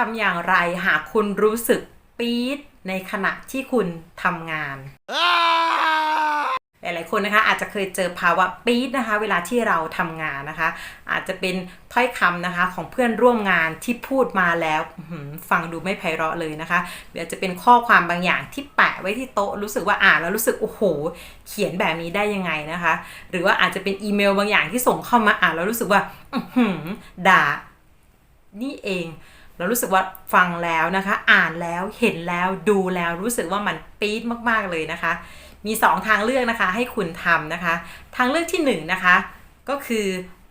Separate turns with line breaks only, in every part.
ทำอย่างไรหากคุณรู้สึกปี๊ดในขณะที่คุณทำงาน หลายๆคนนะคะอาจจะเคยเจอภาวะปี๊ดนะคะ เวลาที่เราทำงานนะคะ อาจจะเป็นถ้อยคำนะคะของเพื่อนร่วมงานที่พูดมาแล้วฟังดูไม่ไพเราะเลยนะคะหรืออาจจะเป็นข้อความบางอย่างที่แปะไว้ที่โต๊ะรู้สึกว่าอ่านแล้วรู้สึกโอ้โห เขียนแบบนี้ได้ยังไงนะคะ หรือว่าอาจจะเป็นอีเมลบางอย่างที่ส่งเข้ามาอ่านแล้วรู้สึกว่าอื้อหือด่านี่เอง เรารู้สึกว่าฟังแล้วนะคะ อ่านแล้วเห็นแล้วดูแล้วรู้สึกว่ามันปี๊ดมากๆเลยนะคะ มี 2 ทางเลือกนะคะ ให้คุณทำนะคะ ทางเลือกที่1นงนะคะ ก็คือ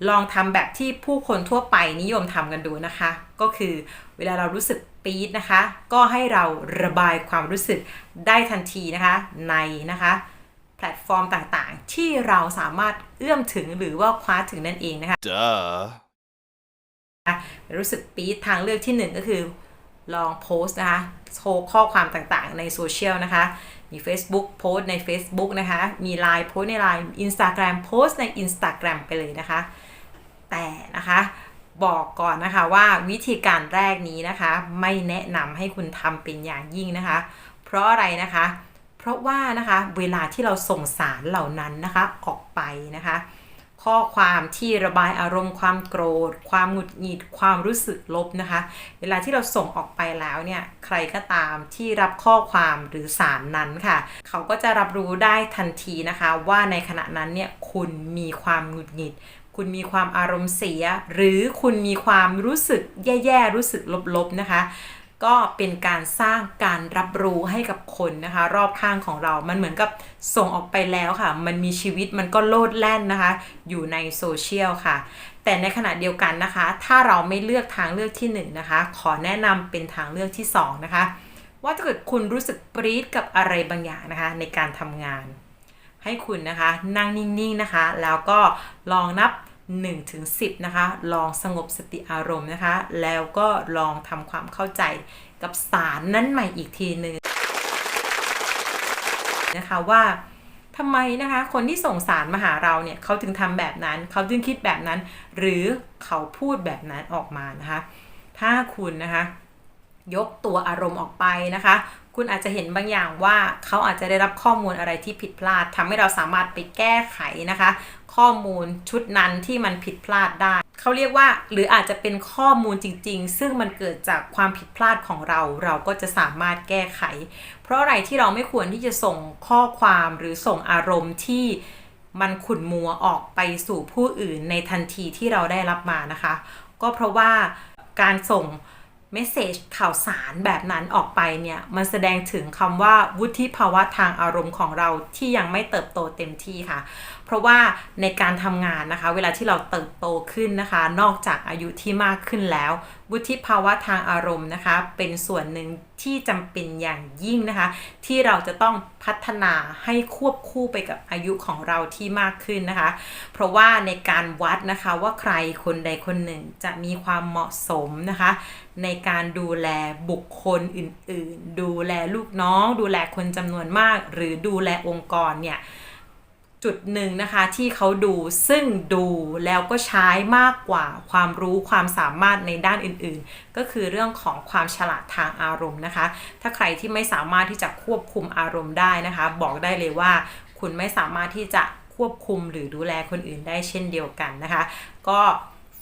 ลองทำแบบที่ผู้คนทั่วไปนิยมทำกันดูนะคะ ก็คือเวลาเรารู้สึกปี๊ดนะคะ ก็ให้เราระบายความรู้สึกได้ทันทีนะคะ ในนะคะแพลตฟอร์มต่างๆ ที่เราสามารถเอื้อมถึงหรือว่าคว้าถึงนั่นเองนะคะ
Duh.
รู้สึกปี๊ดทางเลือกที่หนึ่งก็คือลองโพสต์นะคะโชว์ข้อความต่างๆ ในโซเชียลนะคะ มี Facebook โพสต์ใน Facebook นะคะ มี Line โพสต์ใน Line Instagram โพสต์ใน Instagram ไปเลยนะคะ แต่นะคะบอกก่อนนะคะว่าวิธีการแรกนี้นะคะ ไม่แนะนำให้คุณทำเป็นอย่างยิ่งนะคะ เพราะอะไรนะคะ เพราะว่านะคะเวลาที่เราส่งสารเหล่านั้นนะคะออกไปนะคะ ข้อความที่ระบายอารมณ์ความโกรธ ความหงุดหงิดความรู้สึกลบนะคะ เวลาที่เราส่งออกไปแล้วเนี่ยใครก็ตามที่รับข้อความหรือสารนั้นค่ะ เขาก็จะรับรู้ได้ทันทีนะคะ ว่าในขณะนั้นเนี่ยคุณมีความหงุดหงิด คุณมีความอารมณ์เสีย หรือคุณมีความรู้สึกแย่ๆรู้สึกลบๆนะคะ ก็เป็นการสร้างการรับรู้ให้กับคนนะคะ รอบข้างของเรา มันเหมือนกับส่งออกไปแล้วค่ะ มันมีชีวิตมันก็โลดแล่นนะคะ อยู่ในโซเชียลค่ะ แต่ในขณะเดียวกันนะคะ ถ้าเราไม่เลือกทางเลือกที่1นงนะคะ ขอแนะนำเป็นทางเลือกที่ 2 นะคะ ว่าถ้าเกิดคุณรู้สึกปรี๊ดกับอะไรบางอย่างนะคะ ในการทำงาน ให้คุณนะคะนั่งนิ่งๆนะคะ แล้วก็ลองนับ 1ถึง10นะคะ ลองสงบสติอารมณ์นะคะ แล้วก็ลองทำความเข้าใจกับสารนั้นใหม่อีกทีหนึ่งนะคะว่าทำไมนะคะคนที่ส่งสารมาหาเราเนี่ยเขาถึงทำแบบนั้น เขาถึงคิดแบบนั้น หรือเขาพูดแบบนั้นออกมานะคะ ถ้าคุณนะคะ ยกตัวอารมณ์ออกไปนะคะ คุณอาจจะเห็นบางอย่างว่าเขาอาจจะได้รับข้อมูลอะไรที่ผิดพลาดทำให้เราสามารถไปแก้ไขนะคะ ข้อมูลชุดนั้นที่มันผิดพลาดได้เขาเรียกว่าหรืออาจจะเป็นข้อมูลจริง ๆ ซึ่งมันเกิดจากความผิดพลาดของเรา เราก็จะสามารถแก้ไข เพราะอะไรที่เราไม่ควรที่จะส่งข้อความหรือส่งอารมณ์ที่มันขุ่นมัวออกไปสู่ผู้อื่นในทันทีที่เราได้รับมานะคะ ก็เพราะว่าการส่ง เมสเซจข่าวสารแบบนั้นออกไปเนี่ย มันแสดงถึงคำว่าวุฒิภาวะทางอารมณ์ของเราที่ยังไม่เติบโตเต็มที่ค่ะ เพราะว่าในการทำงานนะคะ เวลาที่เราเติบโตขึ้นนะคะ นอกจากอายุที่มากขึ้นแล้ว วุฒิภาวะทางอารมณ์นะคะ เป็นส่วนหนึ่ง ที่จำเป็นอย่างยิ่งนะคะ ที่เราจะต้องพัฒนาให้ควบคู่ไปกับอายุของเราที่มากขึ้นนะคะ เพราะว่าในการวัดนะคะว่าใครคนใดคนหนึ่งจะมีความเหมาะสมนะคะ ในการดูแลบุคคลอื่น ๆ ดูแลลูกน้อง ดูแลคนจำนวนมาก หรือดูแลองค์กรเนี่ย จุดหนึ่งนะคะที่เขาดูซึ่งดูแล้วก็ใช้มากกว่าความรู้ความสามารถในด้านอื่นๆ ก็คือเรื่องของความฉลาดทางอารมณ์นะคะ ถ้าใครที่ไม่สามารถที่จะควบคุมอารมณ์ได้นะคะ บอกได้เลยว่าคุณไม่สามารถที่จะควบคุมหรือดูแลคนอื่นได้เช่นเดียวกันนะคะ ก็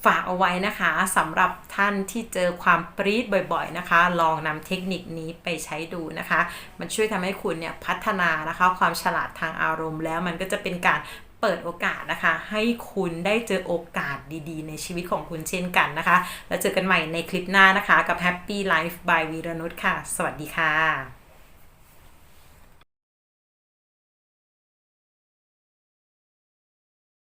ฝากเอาไว้นะคะสำหรับท่านที่เจอความปรีดบ่อยๆนะคะ ลองนำเทคนิคนี้ไปใช้ดูนะคะ มันช่วยทำให้คุณเนี่ยพัฒนานะคะความฉลาดทางอารมณ์ แล้วมันก็จะเป็นการเปิดโอกาสนะคะ ให้คุณได้เจอโอกาสดีๆ ในชีวิตของคุณเช่นกันนะคะ แล้วเจอกันใหม่ในคลิปหน้านะคะกับ Happy Life by วีรนุชค่ะ สวัสดีค่ะ